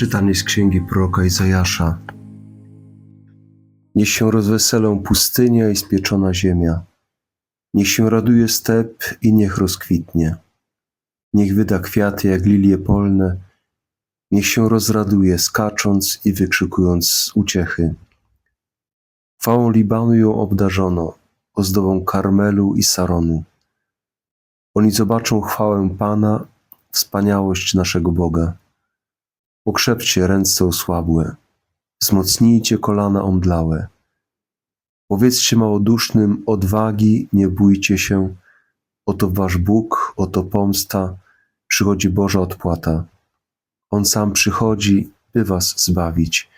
Czytanie z księgi proroka Izajasza. Niech się rozweselą pustynia i spieczona ziemia. Niech się raduje step i niech rozkwitnie. Niech wyda kwiaty jak lilie polne. Niech się rozraduje, skacząc i wykrzykując z uciechy. Chwałą Libanu ją obdarzono, ozdobą Karmelu i Saronu. Oni zobaczą chwałę Pana, wspaniałość naszego Boga. Pokrzepcie ręce osłabłe, wzmocnijcie kolana omdlałe. Powiedzcie małodusznym odwagi, nie bójcie się. Oto wasz Bóg, oto pomsta, przychodzi Boża odpłata. On sam przychodzi, by was zbawić.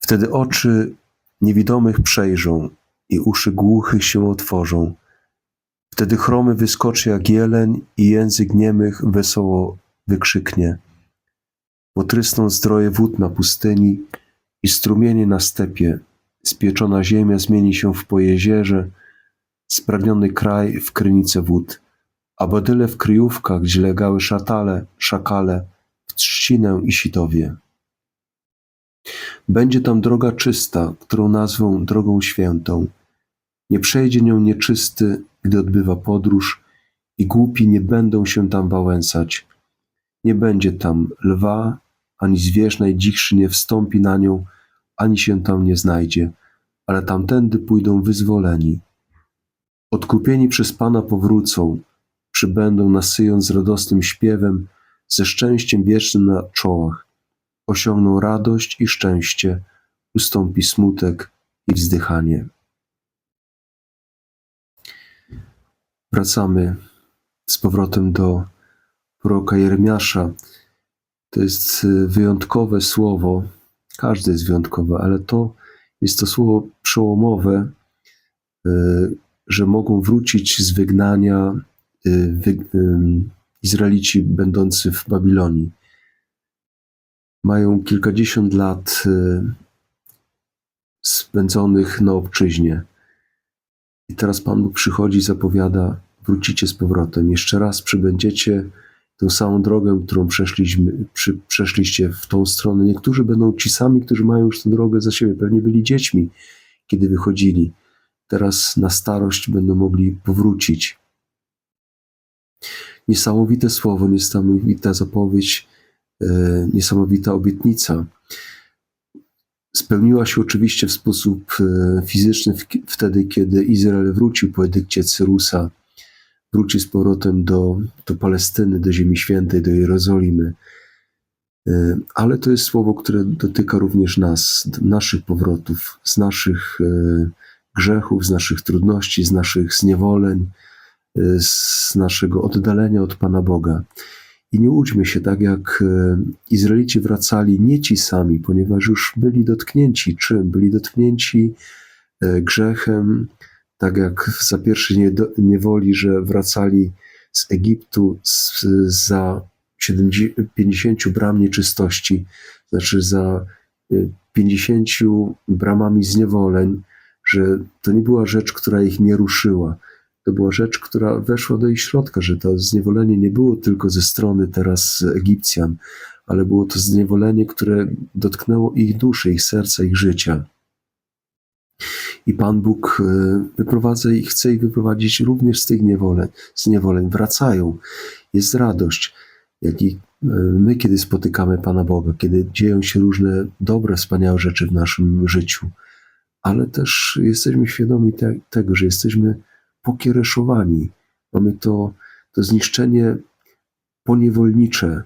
Wtedy oczy niewidomych przejrzą i uszy głuchych się otworzą. Wtedy chromy wyskoczy jak jeleń i język niemych wesoło wykrzyknie. Potrysną zdroje wód na pustyni i strumienie na stepie. Spieczona ziemia zmieni się w pojezierze, spragniony kraj w krynicę wód, a badyle w kryjówkach, gdzie legały szatale, szakale, w trzcinę i sitowie. Będzie tam droga czysta, którą nazwą drogą świętą. Nie przejdzie nią nieczysty, gdy odbywa podróż, i głupi nie będą się tam wałęsać. Nie będzie tam lwa, ani zwierz najdzichszy nie wstąpi na nią, ani się tam nie znajdzie, ale tamtędy pójdą wyzwoleni. Odkupieni przez Pana powrócą, przybędą nasyjąc z radosnym śpiewem, ze szczęściem wiecznym na czołach. Osiągną radość i szczęście, ustąpi smutek i wzdychanie. Wracamy z powrotem do proroka Jeremiasza. To jest y, wyjątkowe słowo. Każde jest wyjątkowe, ale to jest to słowo przełomowe, y, że mogą wrócić z wygnania y, Izraelici będący w Babilonii. Mają kilkadziesiąt lat spędzonych na obczyźnie. I teraz Pan Bóg przychodzi i zapowiada: wrócicie z powrotem, jeszcze raz przybędziecie tę samą drogę, którą przeszliśmy, przy, przeszliście w tą stronę. Niektórzy będą ci sami, którzy mają już tę drogę za siebie. Pewnie byli dziećmi, kiedy wychodzili. Teraz na starość będą mogli powrócić. Niesamowite słowo, niesamowita zapowiedź, e, niesamowita obietnica. Spełniła się oczywiście w sposób e, fizyczny wtedy, kiedy Izrael wrócił po edykcie Cyrusa wróci z powrotem do, do Palestyny, do Ziemi Świętej, do Jerozolimy. E, ale to jest słowo, które dotyka również nas, naszych powrotów, z naszych e, grzechów, z naszych trudności, z naszych zniewoleń, e, z naszego oddalenia od Pana Boga. I nie łudźmy się, tak jak Izraelici wracali nie ci sami, ponieważ już byli dotknięci czym? Byli dotknięci grzechem, tak jak za pierwszej niewoli, że wracali z Egiptu z, za 70, 50 bram nieczystości, znaczy za 50 y, bramami zniewoleń, że to nie była rzecz, która ich nie ruszyła. To była rzecz, która weszła do ich środka, że to zniewolenie nie było tylko ze strony teraz Egipcjan, ale było to zniewolenie, które dotknęło ich duszy, ich serca, ich życia. I Pan Bóg e, wyprowadza i chce ich wyprowadzić również z tych niewoleń, z niewoleń. Wracają, jest radość. Jak i e, my, kiedy spotykamy Pana Boga, kiedy dzieją się różne dobre, wspaniałe rzeczy w naszym życiu, ale też jesteśmy świadomi te, tego, że jesteśmy pokiereszowani. Mamy to, to zniszczenie poniewolnicze.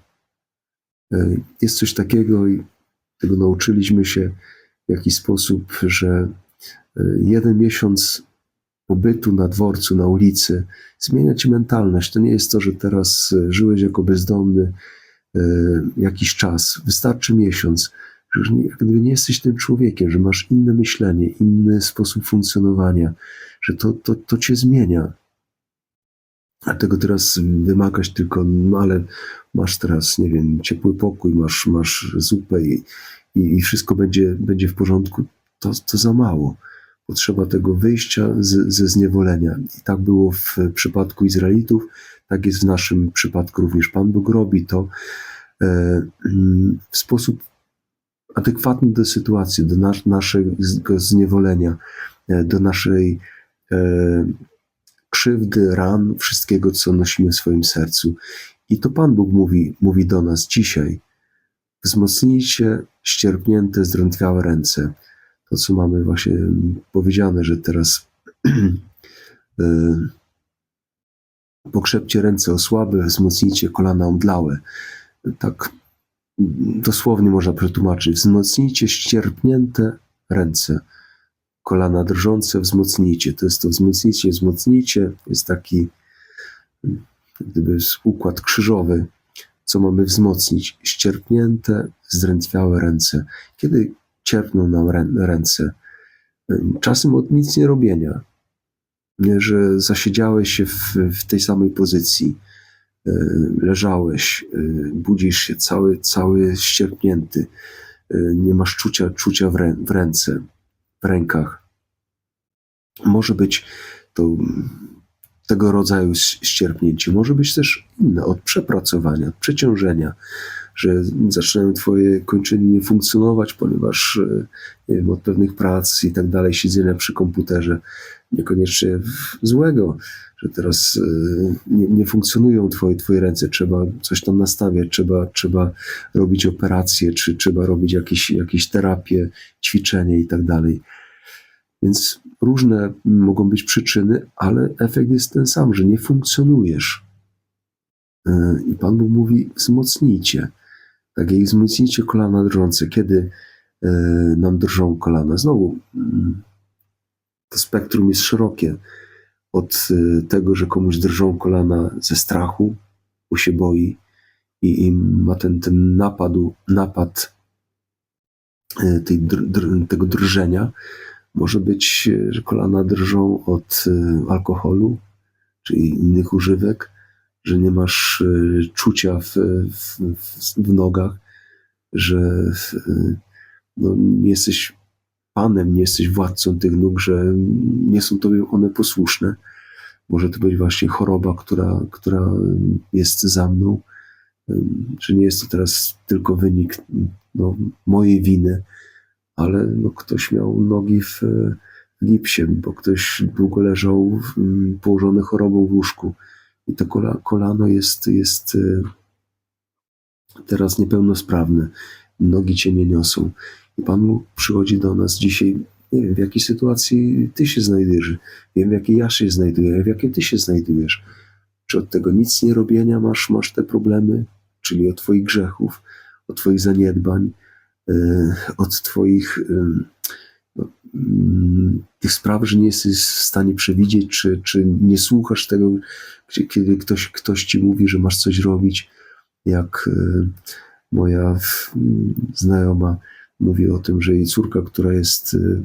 E, jest coś takiego i tego nauczyliśmy się w jakiś sposób, że jeden miesiąc pobytu na dworcu, na ulicy, zmienia ci mentalność. To nie jest to, że teraz e, żyłeś jako bezdomny e, jakiś czas. Wystarczy miesiąc, że jak gdyby nie jesteś tym człowiekiem, że masz inne myślenie, inny sposób funkcjonowania, że to, to, to cię zmienia. A tego teraz wymagać tylko, no ale masz teraz, nie wiem, ciepły pokój, masz, masz zupę i, i, i wszystko będzie, będzie w porządku. To, to za mało potrzeba tego wyjścia z, ze zniewolenia. I tak było w przypadku Izraelitów, tak jest w naszym przypadku również. Pan Bóg robi to e, w sposób adekwatny do sytuacji, do nas, naszego zniewolenia, e, do naszej e, krzywdy, ran, wszystkiego, co nosimy w swoim sercu. I to Pan Bóg mówi, mówi do nas dzisiaj. Wzmocnijcie ścierpnięte, zdrętwiałe ręce. To, co mamy właśnie powiedziane, że teraz e, pokrzepcie ręce osłabe, wzmocnijcie kolana omdlałe. Tak dosłownie można przetłumaczyć. Wzmocnijcie ścierpnięte ręce. Kolana drżące wzmocnijcie. To jest to wzmocnijcie, wzmocnijcie. Jest taki gdyby układ krzyżowy, co mamy wzmocnić. Ścierpnięte, zdrętwiałe ręce. Kiedy cierpną nam rę- ręce? Czasem od nic nie robienia. Że zasiedziałeś się w, w tej samej pozycji e, leżałeś, e, budzisz się cały, cały ścierpnięty, e, nie masz czucia, czucia w, rę, w ręce, w rękach. Może być to tego rodzaju ścierpnięcie, może być też inne, od przepracowania, od przeciążenia, że zaczynają twoje kończyny nie funkcjonować, ponieważ nie wiem, od pewnych prac i tak dalej, siedzenia przy komputerze, niekoniecznie złego, że teraz y, nie, nie funkcjonują twoje, twoje ręce, trzeba coś tam nastawiać, trzeba, trzeba robić operacje, czy trzeba robić jakieś, jakieś terapie, ćwiczenie i tak dalej. Więc różne mogą być przyczyny, ale efekt jest ten sam, że nie funkcjonujesz. Y, I Pan Bóg mówi: wzmocnijcie. Tak jak wzmocnijcie kolana drżące. Kiedy y, nam drżą kolana? Znowu, mm, to spektrum jest szerokie. Od y, tego, że komuś drżą kolana ze strachu, bo się boi i, i ma ten, ten napadu, napad y, tej, dr, dr, tego drżenia. Może być, że kolana drżą od alkoholu czy innych używek, że nie masz czucia w, w, w nogach, że no, nie jesteś panem, nie jesteś władcą tych nóg, że nie są tobie one posłuszne. Może to być właśnie choroba, która, która jest za mną, że nie jest to teraz tylko wynik no, mojej winy, ale no, ktoś miał nogi w gipsie, bo ktoś długo leżał położony chorobą w łóżku i to kolano jest, jest teraz niepełnosprawne. Nogi cię nie niosą. I Pan Bóg przychodzi do nas dzisiaj, nie wiem, w jakiej sytuacji Ty się znajdujesz, wiem, w jakiej ja się znajduję, w jakiej Ty się znajdujesz. Czy od tego nic nie robienia masz, masz te problemy, czyli od Twoich grzechów, od Twoich zaniedbań, yy, od Twoich yy, no, yy, tych spraw, że nie jesteś w stanie przewidzieć, czy, czy nie słuchasz tego, kiedy ktoś, ktoś Ci mówi, że masz coś robić, jak moja znajoma mówi o tym, że jej córka, która jest y,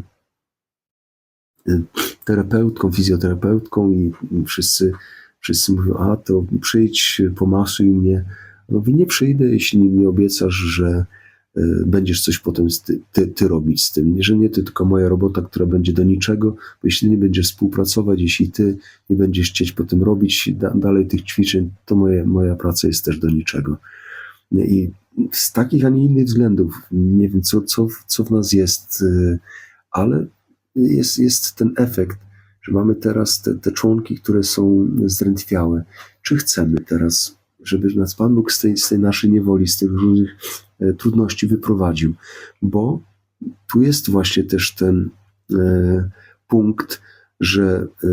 y, terapeutką, fizjoterapeutką i wszyscy, wszyscy mówią, a to przyjdź, pomasuj mnie. Mówi, nie przyjdę, jeśli nie obiecasz, że będziesz coś potem ty, ty, ty, robić z tym. Że nie ty, tylko moja robota, która będzie do niczego, bo jeśli nie będziesz współpracować, jeśli ty nie będziesz chcieć potem robić da, dalej tych ćwiczeń, to moje, moja praca jest też do niczego. I z takich, a nie innych względów, nie wiem, co, co, co w nas jest, y, ale jest, jest ten efekt, że mamy teraz te, te członki, które są zdrętwiałe. Czy chcemy teraz, żeby nas Pan Bóg z tej, z tej naszej niewoli, z tych różnych e, trudności wyprowadził? Bo tu jest właśnie też ten e, punkt, że e,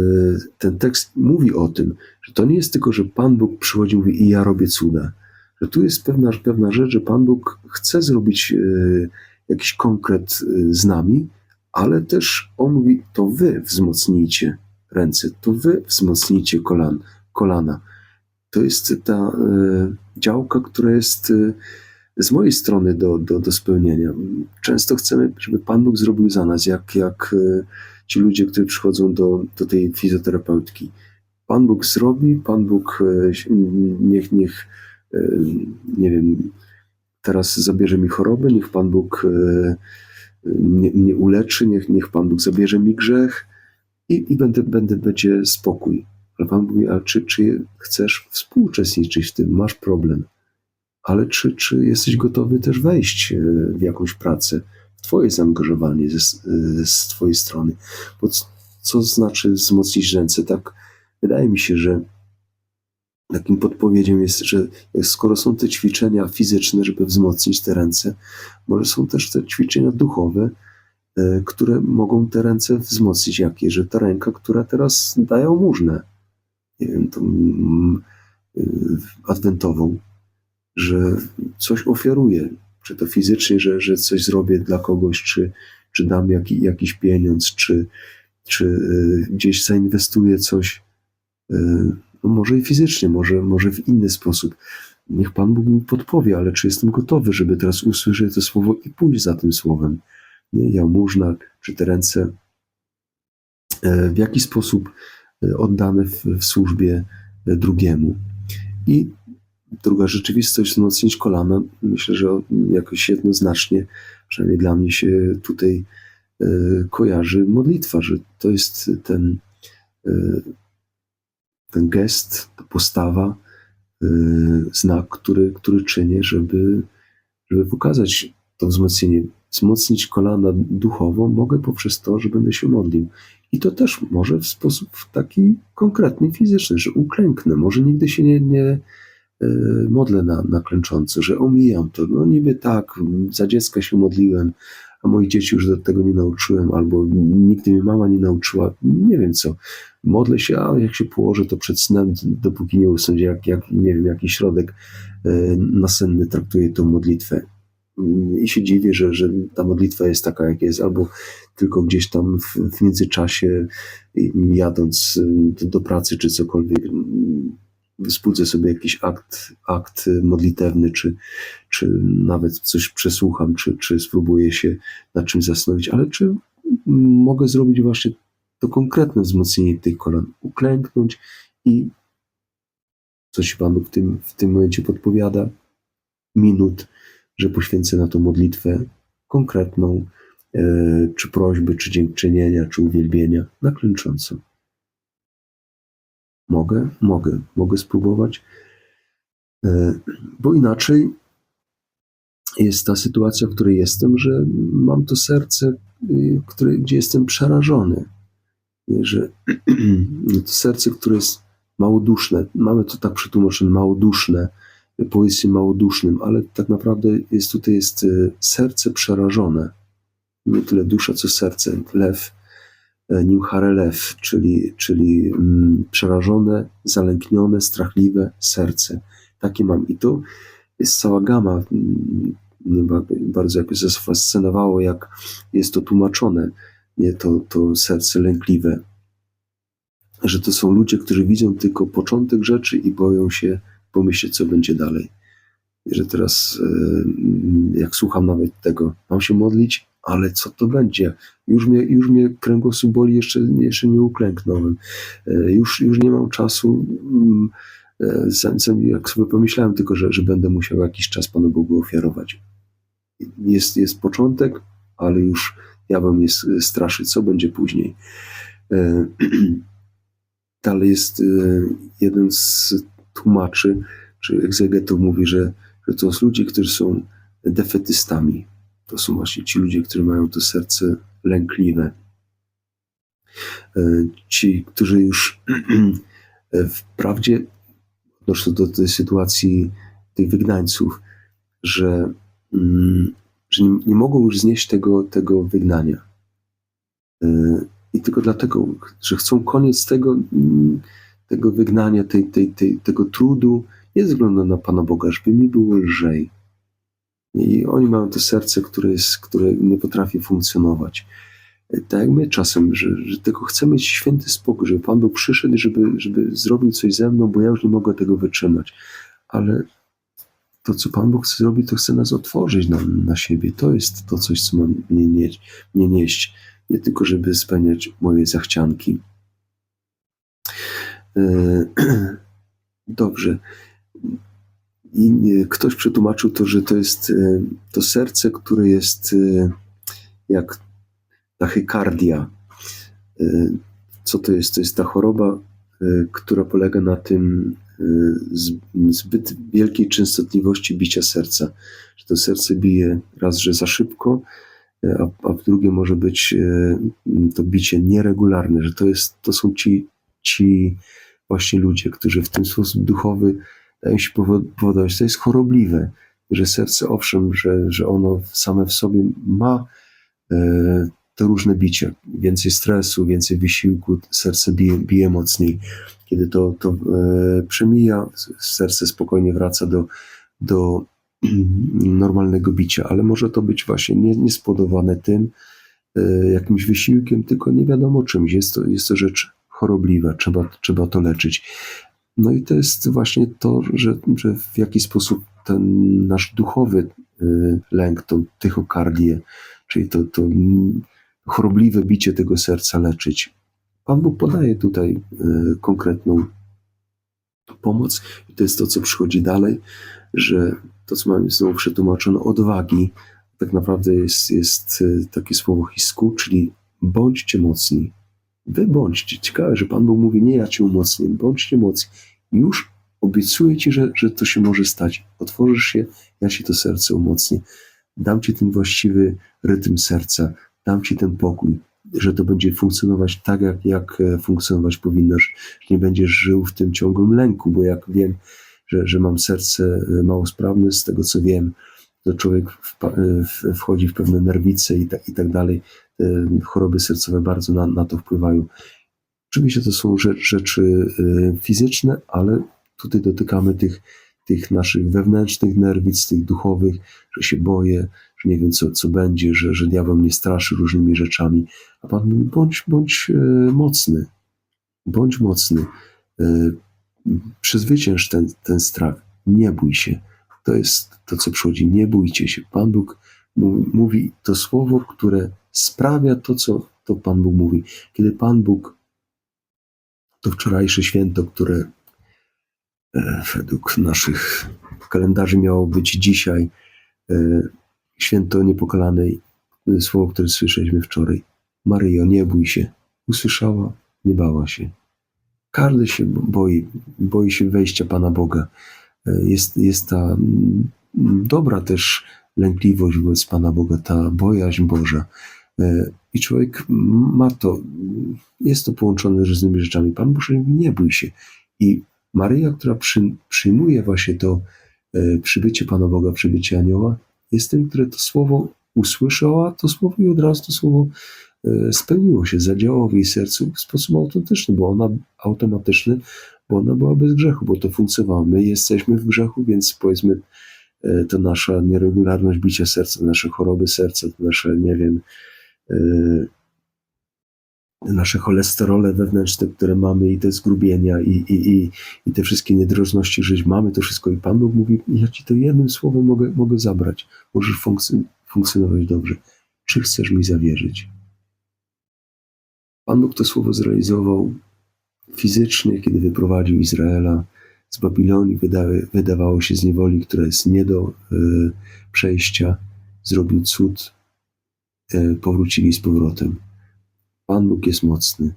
ten tekst mówi o tym, że to nie jest tylko, że Pan Bóg przychodzi i mówi i ja robię cuda, że tu jest pewna, pewna rzecz, że Pan Bóg chce zrobić jakiś konkret z nami, ale też On mówi, to wy wzmocnijcie ręce, to wy wzmocnijcie kolan, kolana. To jest ta e, działka, która jest z mojej strony do, do, do spełnienia. Często chcemy, żeby Pan Bóg zrobił za nas, jak, jak ci ludzie, którzy przychodzą do, do tej fizjoterapeutki. Pan Bóg zrobi, Pan Bóg niech, niech nie wiem, teraz zabierze mi chorobę, niech Pan Bóg mnie, mnie uleczy, niech, niech Pan Bóg zabierze mi grzech i, i będę, będę, będzie spokój. Ale Pan mówi, a czy, czy chcesz współuczestniczyć w tym? Masz problem. ale czy, czy jesteś gotowy też wejść e, w jakąś pracę, w Twoje zaangażowanie e, z Twojej strony? Bo co, znaczy wzmocnić ręce? Tak, wydaje mi się, że takim podpowiedzią jest, że skoro są te ćwiczenia fizyczne, żeby wzmocnić te ręce, może są też te ćwiczenia duchowe, e, które mogą te ręce wzmocnić. Jakie? Że ta ręka, która teraz daje wiem, tą y, adwentową, że coś ofiaruję, czy to fizycznie, że, że coś zrobię dla kogoś, czy, czy dam jaki, jakiś pieniądz, czy, czy y, gdzieś zainwestuję coś, y, no może i fizycznie, może, może w inny sposób. Niech Pan Bóg mi podpowie, ale czy jestem gotowy, żeby teraz usłyszeć to słowo i pójść za tym słowem? Nie, jałmużna, czy te ręce e, w jaki sposób e, oddane w, w służbie e, drugiemu. I druga rzeczywistość, wzmocnić kolana, myślę, że jakoś jednoznacznie, przynajmniej dla mnie się tutaj kojarzy modlitwa, że to jest ten ten gest, ta postawa, znak, który, który czynię, żeby, żeby pokazać to wzmocnienie. Wzmocnić kolana duchowo mogę poprzez to, że będę się modlił. I to też może w sposób taki konkretny, fizyczny, że uklęknę. Może nigdy się nie, nie y, modlę na, na klęcząco, że omijam to. No niby tak, za dziecka się modliłem, a moich dzieci już do tego nie nauczyłem, albo nigdy mnie mama nie nauczyła, nie wiem co. Modlę się, a jak się położę, to przed snem, dopóki nie usiądzie, jak, jak nie wiem, jaki środek e, nasenny traktuje tą modlitwę. I się dziwię, że, że ta modlitwa jest taka, jak jest, albo tylko gdzieś tam w, w międzyczasie, jadąc e, do pracy czy cokolwiek, wzbudzę sobie jakiś akt, akt modlitewny, czy, czy nawet coś przesłucham, czy, czy spróbuję się nad czymś zastanowić, ale czy mogę zrobić właśnie to konkretne wzmocnienie tych kolan, uklęknąć i coś Panu w tym, w tym momencie podpowiada, minut, że poświęcę na to modlitwę konkretną, e, czy prośby, czy dziękczynienia, czy uwielbienia na klęczącą. Mogę, mogę, mogę spróbować, e, bo inaczej jest ta sytuacja, w której jestem, że mam to serce, y, które, gdzie jestem przerażony, że to serce, które jest małoduszne, mamy to tak przetłumaczone, małoduszne, powiedzcie małodusznym, ale tak naprawdę jest tutaj jest y, serce przerażone. Nie tyle dusza, co serce. Lew E, Nimharelew, czyli, czyli mm, przerażone, zalęknione, strachliwe serce. Takie mam. I to jest cała gama. Mm, bardzo jakoś zafascynowało, jak jest to tłumaczone. Nie to, to serce lękliwe. Że to są ludzie, którzy widzą tylko początek rzeczy i boją się pomyśleć, co będzie dalej. Że teraz, e, jak słucham nawet tego, mam się modlić, ale co to będzie? Już mnie, już mnie kręgosłup boli, jeszcze, jeszcze nie uklęknąłem. E, już, już nie mam czasu. Mm, e, jak sobie pomyślałem tylko, że, że będę musiał jakiś czas Panu Bogu ofiarować. Jest, jest początek, ale już diabeł mnie straszy, co będzie później. Dalej jest jeden z tłumaczy, czy egzegetów mówi, że, że to są ludzie, którzy są defetystami, to są właśnie ci ludzie, którzy mają to serce lękliwe. E, ci, którzy już wprawdzie odnoszą do tej sytuacji tych wygnańców, że, mm, że nie, nie mogą już znieść tego, tego wygnania. E, I tylko dlatego, że chcą koniec tego, mm, tego wygnania, tej, tej, tej, tego trudu, nie względu na Pana Boga, żeby mi było lżej, i oni mają to serce, które, jest, które nie potrafi funkcjonować. Tak jak my czasem, że, że tylko chcemy mieć święty spokój, żeby Pan Bóg przyszedł, żeby, żeby zrobił coś ze mną, bo ja już nie mogę tego wytrzymać. Ale to, co Pan Bóg chce zrobić, to chce nas otworzyć na, na siebie. To jest to coś, co ma mnie, nieść, mnie nieść. Nie tylko, żeby spełniać moje zachcianki. E, dobrze. I ktoś przetłumaczył to, że to jest e, to serce, które jest e, jak tachykardia. E, co to jest? To jest ta choroba, która polega na tym, zbyt wielkiej częstotliwości bicia serca. Że to serce bije raz, że za szybko, e, a, a w drugie może być e, to bicie nieregularne, że to, jest, to są ci, ci właśnie ludzie, którzy w ten sposób duchowy dają się powo- powodować. To jest chorobliwe, że serce, owszem, że, że ono same w sobie ma e, te różne bicia. Więcej stresu, więcej wysiłku, serce bije, bije mocniej. Kiedy to, to e, przemija, serce spokojnie wraca do, do normalnego bicia, ale może to być właśnie nie, nie tym e, jakimś wysiłkiem, tylko nie wiadomo czymś. Jest to, jest to rzecz chorobliwa, trzeba, trzeba to leczyć. No i to jest właśnie to, że, że w jaki sposób ten nasz duchowy y, lęk, tą tychokardię, czyli to, to chorobliwe bicie tego serca leczyć. Pan Bóg podaje tutaj y, konkretną pomoc i to jest to, co przychodzi dalej, że to, co mamy znowu przetłumaczone, odwagi, tak naprawdę jest, jest y, takie słowo hisku, czyli bądźcie mocni. Wy bądźcie. Ciekawe, że Pan Bóg mówi, nie ja cię umocnię, bądźcie mocni. Już obiecuję ci, że, że to się może stać. Otworzysz się, ja ci to serce umocnię. Dam ci ten właściwy rytm serca, dam ci ten pokój, że to będzie funkcjonować tak, jak, jak e, funkcjonować powinno, że nie będziesz żył w tym ciągłym lęku, bo jak wiem, że, że mam serce e, mało sprawne, z tego co wiem, to człowiek e, wchodzi w pewne nerwice i, tak i tak dalej. E, Choroby sercowe bardzo na, na to wpływają. Oczywiście to są rzeczy, e, fizyczne, ale tutaj dotykamy tych, tych naszych wewnętrznych nerwic, tych duchowych, że się boję, że nie wiem, co, co będzie, że, że diabeł mnie straszy różnymi rzeczami. A Pan mówi, bądź, bądź e, mocny, bądź mocny, przezwycięż ten, ten strach, nie bój się. To jest to, co przychodzi, nie bójcie się. Pan Bóg mówi to słowo, które sprawia to, co to Pan Bóg mówi. Kiedy Pan Bóg, to wczorajsze święto, które e, według naszych kalendarzy miało być dzisiaj, e, święto niepokalanej, e, słowo, które słyszeliśmy wczoraj. Maryjo, nie bój się. Usłyszała, nie bała się. Każdy się boi, boi się wejścia Pana Boga. Jest, jest ta dobra też lękliwość wobec Pana Boga, ta bojaźń Boża. E, I człowiek ma to, jest to połączone z różnymi rzeczami. Pan Bóg mówi, nie bój się. I Maryja, która przy, przyjmuje właśnie to e, przybycie Pana Boga, przybycie anioła, jest tym, które to słowo usłyszała, to słowo i od razu to słowo e, spełniło się, zadziałało w jej sercu w sposób autentyczny, bo ona automatyczny, bo ona była bez grzechu, bo to funkcjonowało. My jesteśmy w grzechu, więc powiedzmy, to nasza nieregularność bicia serca, nasze choroby serca, to nasze, nie wiem, nasze cholesterole wewnętrzne, które mamy i te zgrubienia i, i, i, i te wszystkie niedrożności, że mamy to wszystko i Pan Bóg mówi, ja Ci to jednym słowem mogę, mogę zabrać. Możesz funkcjon- funkcjonować dobrze. Czy chcesz mi zawierzyć? Pan Bóg to słowo zrealizował fizycznie, kiedy wyprowadził Izraela z Babilonii, wydawało się z niewoli, która jest nie do e, przejścia. Zrobił cud, powrócili z powrotem. Pan Bóg jest mocny.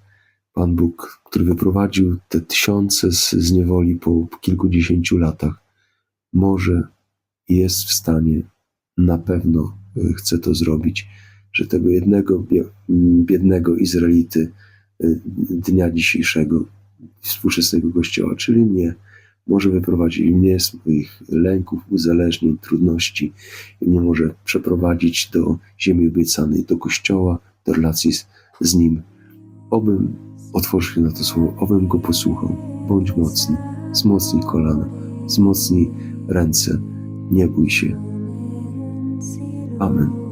Pan Bóg, który wyprowadził te tysiące z, z niewoli po kilkudziesięciu latach, może jest w stanie, na pewno e, chce to zrobić, że tego jednego biednego Izraelity e, dnia dzisiejszego, współczesnego Kościoła, czyli mnie, może wyprowadzić mnie z moich lęków, uzależnień, trudności i mnie może przeprowadzić do ziemi obiecanej, do Kościoła, do relacji z, z Nim. Obym otworzył się na to słowo, obym Go posłuchał. Bądź mocny, wzmocnij kolana, wzmocnij ręce, nie bój się. Amen.